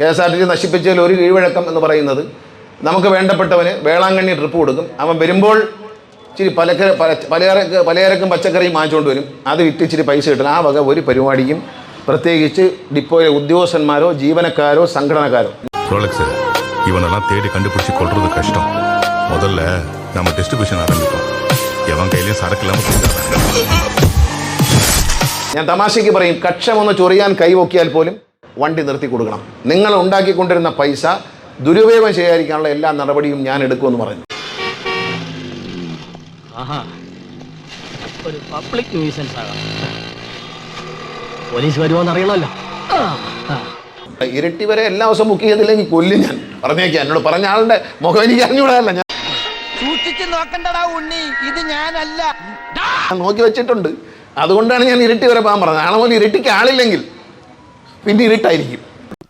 K S R T C നശിപ്പിച്ചതിൽ ഒരു കീഴ്വഴക്കം എന്ന് പറയുന്നത് നമുക്ക് വേണ്ടപ്പെട്ടവന് വേളാങ്കണ്ണി ട്രിപ്പ് കൊടുക്കും. അവൻ വരുമ്പോൾ ഇച്ചിരി പലക്ക പല പലചരക്ക് പലചരക്കും പച്ചക്കറിയും വാങ്ങിച്ചുകൊണ്ട് വരും. അത് വിറ്റ് ഇച്ചിരി പൈസ കിട്ടണം ആ വക ഒരു പരിപാടിക്കും പ്രത്യേകിച്ച് ഡിപ്പോയിലെ ഉദ്യോഗസ്ഥന്മാരോ ജീവനക്കാരോ സംഘടനക്കാരോ. ഇവനെല്ലാം തേടി കണ്ടുപിടിച്ച് കൊള്ളുന്നത് കഷ്ടം. മുതല്ല നമ്മൾ ഡിസ്ട്രിബ്യൂഷൻ ആരംഭിക്കും. ഇവൻ കയ്യിലെ സരക്കില്ലാമ ഞാൻ തമാശയ്ക്ക് പറയും കക്ഷമൊന്ന് ചൊറിയാൻ കൈവോക്കിയാൽ പോലും വണ്ടി നിർത്തി കൊടുക്കണം. നിങ്ങൾ ഉണ്ടാക്കിക്കൊണ്ടിരുന്ന പൈസ ദുരുപയോഗം ചെയ്യാതിരിക്കാനുള്ള എല്ലാ നടപടിയും ഞാൻ എടുക്കുമെന്ന് പറഞ്ഞു. ആഹാ ഒരു പബ്ലിക് ന്യൂസൻസ് ആകാം. പോലീസ് വരുമോന്ന് അറിയണമല്ലോ. ഇരട്ടി വരെ എല്ലാ ദിവസവും ബുക്ക് ചെയ്തില്ലെങ്കിൽ കൊല്ലും ഞാൻ. പറഞ്ഞേക്കാം എന്നോട് പറഞ്ഞ ആളുടെ മുഖം എനിക്ക് അറിഞ്ഞൂടാല്ല ഞാൻ. സൂക്ഷിച്ചു നോക്കണ്ടടാ ഉണ്ണി ഇത് ഞാനല്ല. ഞാൻ നോക്കി വെച്ചിട്ടുണ്ട്. അതുകൊണ്ടാണ് ഞാൻ ഇരട്ടി വരെ പോകാൻ പറഞ്ഞത്. നാളെ മുതൽ ഇരട്ടിക്ക് ആളില്ലെങ്കിൽ പിന്നെ ഇരുട്ടായിരിക്കും.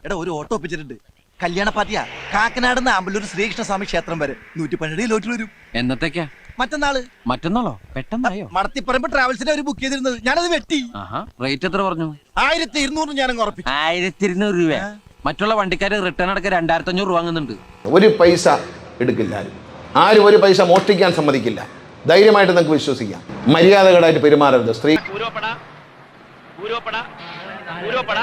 എടാ ഒരു ഓട്ടോ ഒപ്പിച്ചിട്ടുണ്ട്. കല്യാണ പാർട്ടിയാ. കാക്കനാട് നിന്ന് ആമ്പല്ലൂർ ശ്രീകൃഷ്ണ സ്വാമി ക്ഷേത്രം വരെ. നൂറ്റി പന്ത്രണ്ട് കിലോമീറ്റർ വരും. എന്നത്തേക്കാ? മറ്റന്നാൾ. മറ്റന്നാളോ? പെട്ടെന്നായോ? മടത്തിപ്പറമ്പ് ട്രാവൽസിന്റെ ഒരു ബുക്ക് ചെയ്തിരുന്നത്. ഞാനത് വെട്ടി. റേറ്റ് എത്ര പറഞ്ഞു? ആയിരത്തി ഇരുന്നൂറ് ഞാൻ ഉറപ്പിച്ചു ആയിരത്തി ഇരുന്നൂറ് രൂപ മറ്റുള്ള വണ്ടിക്കാര് റിട്ടേൺ അടക്കം രണ്ടായിരത്തി അഞ്ഞൂറ് രൂപ വാങ്ങുന്നുണ്ട്. ഒരു പൈസ എടുക്കില്ല ആരും. ആരും ഒരു പൈസ മോഷ്ടിക്കാൻ സമ്മതിക്കില്ല. ധൈര്യമായിട്ട് നിങ്ങൾക്ക് വിശ്വസിക്കാം. മര്യാദകളായിട്ട് പെരുമാറരുത്. സ്ത്രീ പൂരോപ്പട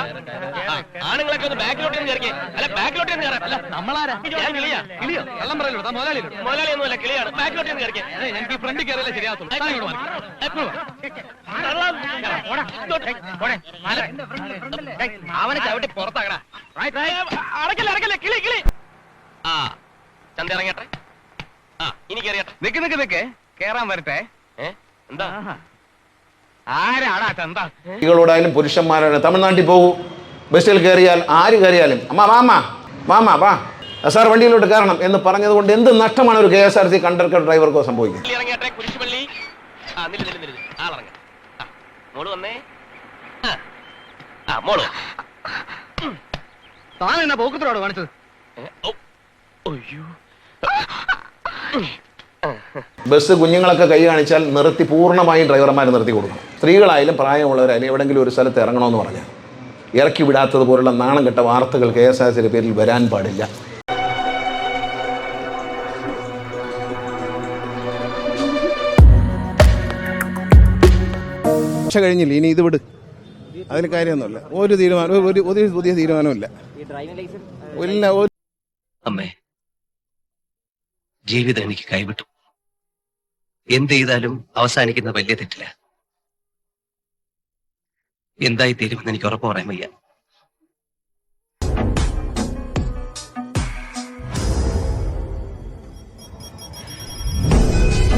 ആണുങ്ങളൊക്കെ ഒന്ന് ബാക്കിലോട്ട് കയറിക്കേ. അല്ല ബാക്കിലോട്ട് കയറാം. അല്ല നമ്മളാരാ? ഞാൻ കിളിയാ. കിളിയോ? വെള്ളം പറയല്ലോ മുതലാളി മുതലാളി ഒന്നുമല്ല കിളിയാണ്. ബാക്കിലോട്ട് കയറിക്കേ. ഞങ്ങൾക്ക് ഈ ഫ്രണ്ട് കയറിയല്ലേ ശരിയാകത്തുള്ളൂ. അവനെ ചവിട്ടി പുറത്താക്കടാ. അടക്കല്ലേ അടക്കല്ലേ. കിളി കിളി. ആ ചന്ത ഇറങ്ങട്ടെ. ആ ഇനി കയറിയട്ടെ. നിക്ക് നിക്ക് നിക്ക്. കേറാൻ വരട്ടെ. എന്താ? സ്ത്രീകളോടായാലും പുരുഷന്മാരായാലും തമിഴ്നാട്ടിൽ പോകൂ. ബസ്സിൽ കയറിയാൽ ആര് കയറിയാലും. അമ്മ വാമ വാമ വാ. സാർ വണ്ടിയിലോട്ട് കയറണം എന്ന് പറഞ്ഞത് കൊണ്ട് എന്ത് നഷ്ടമാണ് ഒരു K S R C conductor ഡ്രൈവർക്കോ സംഭവിക്കുന്നത്. താൻ എന്നാ പോക്കത്തിലോട് കാണിച്ചത്. ബസ് കുഞ്ഞുങ്ങളൊക്കെ കൈ കാണിച്ചാൽ നിർത്തി പൂർണമായും ഡ്രൈവർമാരെ നിർത്തി കൊടുക്കണം. സ്ത്രീകളായാലും പ്രായമുള്ളവരായാലും എവിടെങ്കിലും ഒരു സ്ഥലത്ത് ഇറങ്ങണമെന്ന് പറഞ്ഞാൽ ഇറക്കി വിടാത്തത് പോലുള്ള നാണം കെട്ട വാർത്തകൾ കെ എസ് ആർ സിയുടെ പേരിൽ വരാൻ പാടില്ല. ഉച്ച കഴിഞ്ഞില്ല? ഇനി ഇത് വിട്. അതിൽ കാര്യമൊന്നുമില്ല. ഒരു തീരുമാനം ഒരു ഒരു പുതിയ തീരുമാനമില്ല ഇല്ല ഒരു അമ്മേ ജീവിതം എനിക്ക് കൈവിട്ടു. എന്ത് ചെയ്താലും അവസാനിക്കുന്ന വലിയ തെറ്റില്ല. എന്തായി തീരുമെന്ന് എനിക്ക് ഉറപ്പ് പറയാൻ വയ്യ.